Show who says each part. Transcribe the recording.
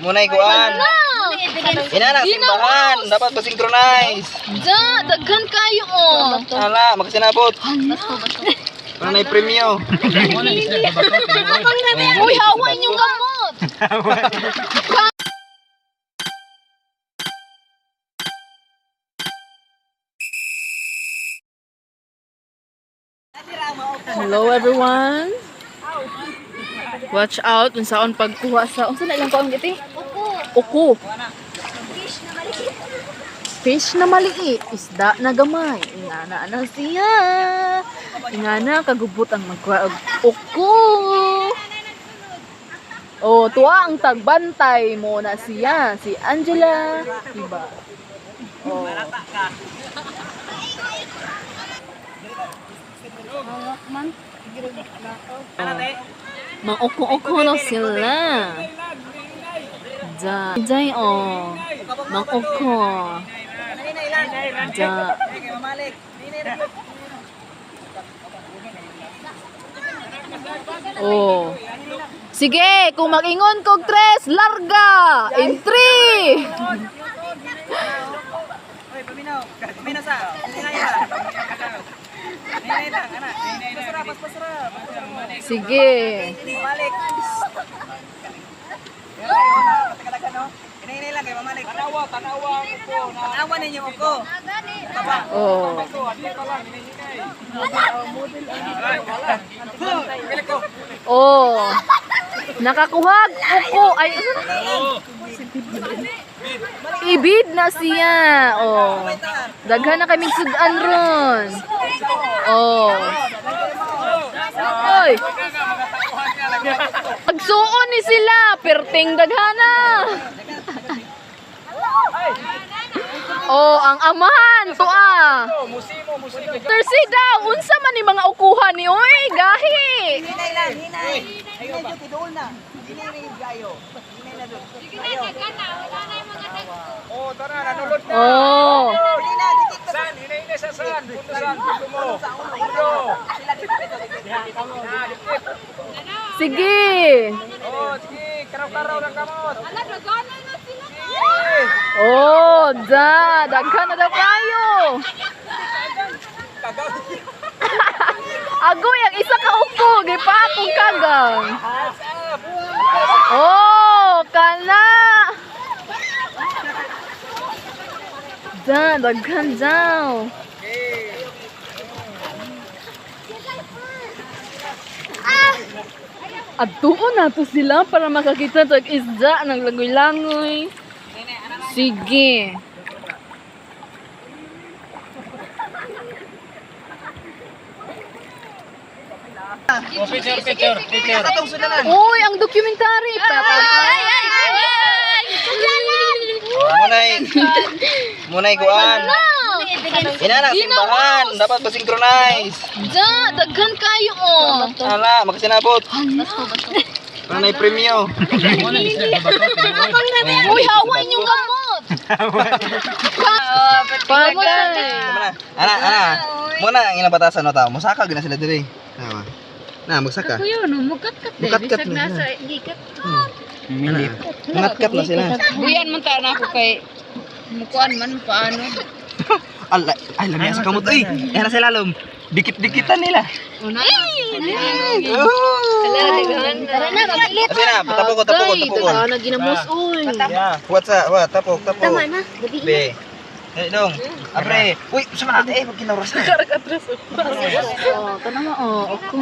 Speaker 1: Muna ikuan. Ina na simbahan, dapat pa-synchronize.
Speaker 2: Da, daghan kayo oh.
Speaker 1: Ala, magsinabot. Para na premyo.
Speaker 2: Uy, hawain yung gamot. Hello everyone. Watch out kung saan pagkuha sa unsa na ilang kuang giti? Uko. Fish na maliit, isda na gamay. Ingana na siya. Ingana kagubot ang magkuha og uko. Oh, tuwa ang tagbantay mo na siya, si Angela. Diba? Oh. Mang-uko-uko na sila. Da. Day, oh. Mang-uko. Da. Oh. Sige, kung mag-ingon kog tres, larga! In three! Sige.
Speaker 1: Tanawa ninyo ako.
Speaker 2: Oh. Oh. Nakakuhag uko ay Ibid na siya. Oh. Daghan na kaming sudan ron. Oh. Oy. Pagsuon ni sila, perting daghana. Oh, ang amahan to ah. Tersi daw, unsa man ni mga ukuhan ni oy, gahi.
Speaker 1: Hinay lang, hinay. Hinay dito, tidoon na. Hinay gayo. Hinay na doon. Oh, tara, nanulod na.
Speaker 2: Oh.
Speaker 1: Hinay na, dikit na. San, hinay na sa san. Punto san, punto mo. Ulo. Sila dito.
Speaker 2: Sige.
Speaker 1: Oh, sige, karaw-karaw ng kamot.
Speaker 2: Oh, da, daghan na daw kayo. Agoy, ang isa ka upo, gipatong kagang. Oh, kana. Da, daghan daw. Atuon na to sila para makakita tag isda ng langoy-langoy. Sige.
Speaker 1: Oh, picture, picture, picture.
Speaker 2: Uy, ang documentary. Ay, ay, ay,
Speaker 1: Munay, munay kuan. Ina na simbahan, dapat pa-synchronize.
Speaker 2: Da, daghan kayo oh.
Speaker 1: Ala, magsinabot. Para na premyo.
Speaker 2: Uy, hawain gamot. Pagay.
Speaker 1: Ana, ana. Muna ang inabatasan no tao. Musaka gina sila dire. Tama. Na, magsaka.
Speaker 2: Kuya, no, mukat-kat
Speaker 1: Mukat-kat na sila.
Speaker 2: gikat.
Speaker 1: Ana. Ngatkat na sila.
Speaker 2: Buyan man ta na ako kay mukuan man paano.
Speaker 1: Ala, ay lamya sa kamot. Uy, yan na sila lom. Dikit-dikitan nila.
Speaker 2: Una.
Speaker 1: Oh.
Speaker 2: Tara na, mapilit.
Speaker 1: Kasi na, tapokon, tapokon, tapokon.
Speaker 2: na ginamos uy.
Speaker 1: Yeah. What's up? What? Tapok, tapok.
Speaker 2: Tama na, gabi
Speaker 1: Be. Eh, dong. Apre. Uy, sama na. Eh, wag kinawas na.
Speaker 2: Oh, tanong mo, oh, ako.